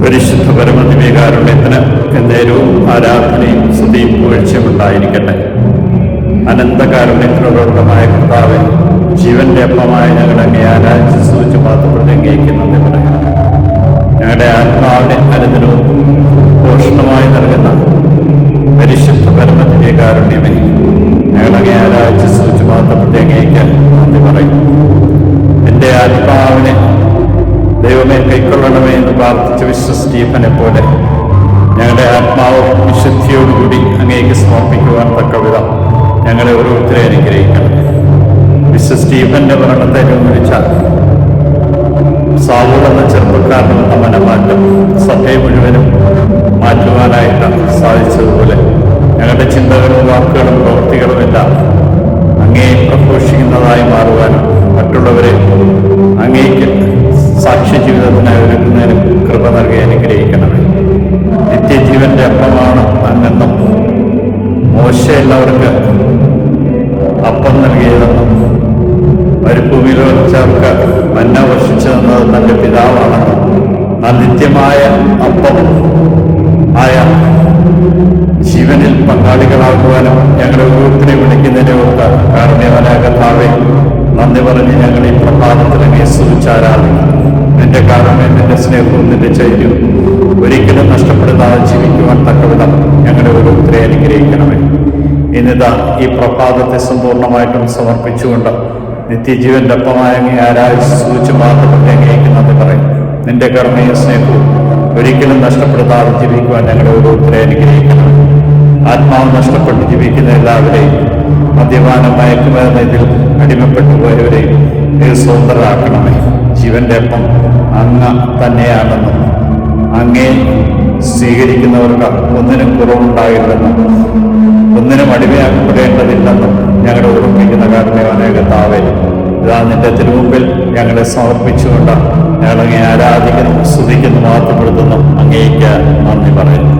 പരിശുദ്ധ പരമദിവ്യകാരുണ്യത്തിന് നേരവും ആരാധനയും സ്തുതിയും പുകഴ്ചയും ഉണ്ടായിരിക്കട്ടെ അനന്തകാരുണ്യത്തിനുള്ളമായ കർത്താവ് ജീവന്റെ അപ്പമായ ഞങ്ങളുടെ ആരാധിച്ച് സൂചിച്ച് മാത്രം അംഗീകരിക്കുന്നത് ഞങ്ങളുടെ ആത്മാവിനെ അനുദിനവും പോഷണമായി നൽകുന്ന പരിശുദ്ധ പരമദിവ്യകാരുണ്യമേ ഞങ്ങളെ ആരാധിച്ച് സൂചിച്ച് മാത്രം അംഗീകരിക്കാൻ ദൈവമേ കൈക്കൊള്ളണമേ എന്ന് പ്രാർത്ഥിച്ച വിശ്വ സ്റ്റീഫനെ പോലെ ഞങ്ങളുടെ ആത്മാവ് വിശുദ്ധിയോടുകൂടി അങ്ങേക്ക് സമർപ്പിക്കുവാൻ തക്ക വിധം ഞങ്ങളെ ഓരോരുത്തരെ അനുഗ്രഹിക്കണം. വിശ്വ സ്റ്റീഫന്റെ മരണത്തെ അനുഭവിച്ച സാവൂർ എന്ന ചെറുപ്പക്കാരൻ എന്ന മനമാറ്റം സഭയെ മുഴുവനും മാറ്റുവാനായിട്ടാണ് സാധിച്ചതുപോലെ ഞങ്ങളുടെ ചിന്തകളും വാക്കുകളും പ്രവൃത്തികളും എല്ലാം അങ്ങേ പ്രഘോഷിക്കുന്നതായി മാറുവാനും മറ്റുള്ളവരെ അങ്ങേക്ക് സാക്ഷ്യ ജീവിതത്തിനായി ഒരുക്കുന്നതിന് കൃപ നൽകി അനുഗ്രഹിക്കണമേ. നിത്യജീവന്റെ അപ്പമാണ് അങ്ങെന്നും മോശയുള്ളവർക്ക് അപ്പം നൽകിയതെന്നും മരുഭൂമിയിൽ വെച്ചവർക്ക് മന്ന വർഷിച്ചതെന്നത് തന്റെ പിതാവാണെന്നും ആ നിത്യമായ അപ്പം ആയ ജീവനിൽ പങ്കാളികളാക്കുവാനും ഞങ്ങളുടെ ഓരോരുത്തരെ വിളിക്കുന്നതിനെ ഓർത്ത് കാരണവനാകത്താവെ നന്ദി പറഞ്ഞ് ഞങ്ങൾ ഈ പ്രഭാതത്തിലെ അങ്ങേ ഇന്നിതാ ഈ പ്രഭാതത്തെ സമ്പൂർണമായിട്ടും സമർപ്പിച്ചുകൊണ്ട് നിത്യജീവന്റെ അപ്പമായ ആരാധിച്ച് സൂചിച്ച് മാത്രപ്പെട്ട് അംഗീകരിക്കുന്നത് പറയും. നിന്റെ കർമ്മയും സ്നേഹവും ഒരിക്കലും നഷ്ടപ്പെടുത്താതെ ജീവിക്കുവാൻ ഞങ്ങളെ ഓരോരുത്തരെ അനുഗ്രഹിക്കണം. ആത്മാവ് നഷ്ടപ്പെട്ട് ജീവിക്കുന്ന എല്ലാവരെയും മദ്യപാനം മയക്കുമരുന്ന ഇതിൽ അടിമപ്പെട്ടു പോയവരെയും ഇത് സ്വതന്ത്രരാക്കണമേ. ജീവന്റെ അപ്പം അങ്ങ തന്നെയാണെന്നും അങ്ങേ സ്വീകരിക്കുന്നവർക്ക് ഒന്നിനും കുറവുണ്ടാകില്ലെന്നും ഒന്നിനും അടിമയാക്കപ്പെടേണ്ടതില്ലെന്നും ഞങ്ങളുടെ ഓർമ്മിക്കുന്ന കാരണമേ അനേക താവേ ഇതാ നിന്റെ തിരുമുമ്പിൽ ഞങ്ങളെ സമർപ്പിച്ചുകൊണ്ട് ഞങ്ങളങ്ങെ ആരാധിക്കുന്നു സ്തുതിക്കുന്നു മാറ്റപ്പെടുത്തുന്നു അങ്ങേക്ക് നന്ദി പറയുന്നു.